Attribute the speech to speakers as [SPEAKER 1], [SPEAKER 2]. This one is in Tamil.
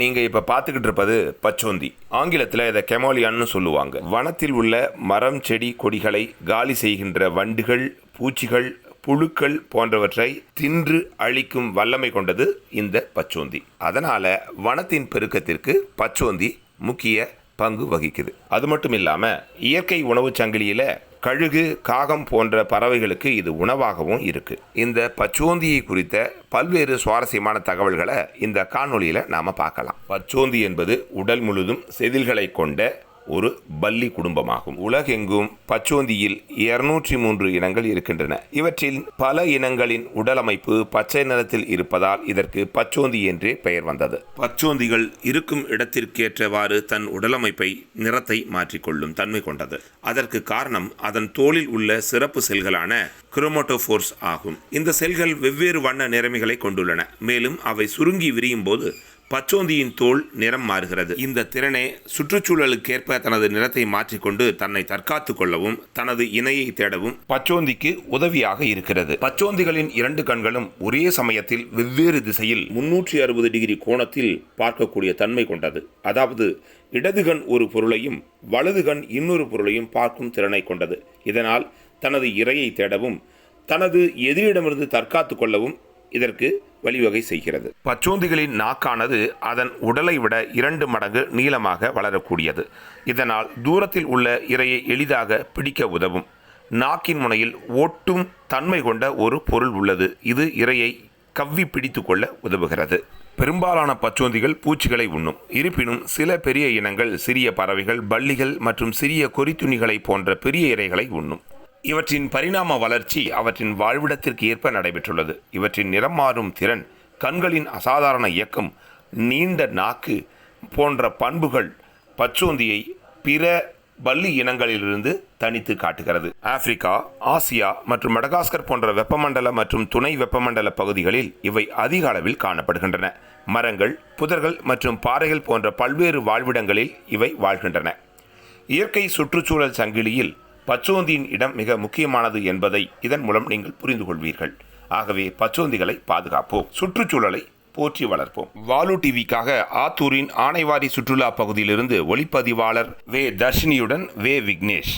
[SPEAKER 1] நீங்கள் இப்போ பார்த்துக்கிட்டு இருப்பது பச்சோந்தி. ஆங்கிலத்தில் இதை கெமோலியான்னு சொல்லுவாங்க. வனத்தில் உள்ள மரம் செடி கொடிகளை காலி செய்கின்ற வண்டுகள் பூச்சிகள் புழுக்கள் போன்றவற்றை தின்று அழிக்கும் வல்லமை கொண்டது இந்த பச்சோந்தி. அதனால் வனத்தின் பெருக்கத்திற்கு பச்சோந்தி முக்கிய பங்கு வகிக்குது. அது மட்டும் இல்லாமல் இயற்கை உணவுச் சங்கிலியில் கழுகு காகம் போன்ற பறவைகளுக்கு இது உணவாகவும் இருக்குது இந்த பச்சோந்தியை குறித்த பல்வேறு சுவாரஸ்யமான தகவல்களை இந்த காணொலியில் நாம் பார்க்கலாம். பச்சோந்தி என்பது உடல் முழுதும் செதில்களை கொண்ட ஒரு பல்லி குடும்பமாகும். உலகெங்கும் பச்சோந்தியில் இருநூற்றி மூன்று இனங்கள் இருக்கின்றன. இவற்றில் பல இனங்களின் உடலமைப்பு பச்சை நிறத்தில் இருப்பதால் இதற்கு பச்சோந்தி என்றே பெயர் வந்தது. பச்சோந்திகள் இருக்கும் இடத்திற்கேற்றவாறு தன் உடலமைப்பை நிறத்தை மாற்றிக்கொள்ளும் தன்மை கொண்டது. அதற்கு காரணம் அதன் தோளில் உள்ள சிறப்பு செல்களான குரோமோட்டோஃபோர்ஸ் ஆகும். இந்த செல்கள் வெவ்வேறு வண்ண நிறமிகளை கொண்டுள்ளன. மேலும் அவை சுருங்கி விரியும் போது பச்சோந்தியின் தோல் நிறம் மாறுகிறது. இந்த திறனே சுற்றுச்சூழலுக்கேற்ப தனது நிறத்தை மாற்றிக்கொண்டு தன்னை தற்காத்து கொள்ளவும் தனது இணையை தேடவும் பச்சோந்திக்கு உதவியாக இருக்கிறது. பச்சோந்திகளின் இரண்டு கண்களும் ஒரே சமயத்தில் வெவ்வேறு திசையில் முன்னூற்றி அறுபது டிகிரி கோணத்தில் பார்க்கக்கூடிய தன்மை கொண்டது. அதாவது இடது கண் ஒரு பொருளையும் வலது கண் இன்னொரு பொருளையும் பார்க்கும் திறனை கொண்டது. இதனால் தனது இரையை தேடவும் தனது எதிரிடமிருந்து தற்காத்து கொள்ளவும் இதற்கு வழிவகை செய்கிறது. பச்சோந்திகளின் நாக்கானது அதன் உடலை விட இரண்டு மடங்கு நீளமாக வளரக்கூடியது. இதனால் தூரத்தில் உள்ள இரையை எளிதாக பிடிக்க உதவும். நாக்கின் முனையில் ஒட்டும் தன்மை கொண்ட ஒரு பொருள் உள்ளது. இது இரையை கவ்வி பிடித்து கொள்ள உதவுகிறது. பெரும்பாலான பச்சோந்திகள் பூச்சிகளை உண்ணும். இருப்பினும் சில பெரிய இனங்கள் சிறிய பறவைகள் பள்ளிகள் மற்றும் சிறிய கொறித்துணிகளை போன்ற பெரிய இரைகளை உண்ணும். இவற்றின் பரிணாம வளர்ச்சி அவற்றின் வாழ்விடத்திற்கு ஏற்ப நடைபெற்றுள்ளது. இவற்றின் நிறம் மாறும் திறன் கண்களின் அசாதாரண இயக்கம் நீண்ட நாக்கு போன்ற பண்புகள் பச்சோந்தியை பிற பல்லி இனங்களிலிருந்து தனித்து காட்டுகிறது. ஆப்பிரிக்கா ஆசியா மற்றும் மடகாஸ்கர் போன்ற வெப்பமண்டல மற்றும் துணை வெப்பமண்டல பகுதிகளில் இவை அதிக அளவில் காணப்படுகின்றன. மரங்கள் புதர்கள் மற்றும் பாறைகள் போன்ற பல்வேறு வாழ்விடங்களில் இவை வாழ்கின்றன. இயற்கை சுற்றுச்சூழல் சங்கிலியில் பச்சோந்தியின் இடம் மிக முக்கியமானது என்பதை இதன் மூலம் நீங்கள் புரிந்து கொள்வீர்கள். ஆகவே பச்சோந்திகளை பாதுகாப்போம். சுற்றுச்சூழலை போற்றி வளர்ப்போம். வாலு டிவிக்காக ஆத்தூரின் ஆனைவாரி சுற்றுலா பகுதியிலிருந்து ஒளிப்பதிவாளர் வே தர்ஷினியுடன் வே விக்னேஷ்.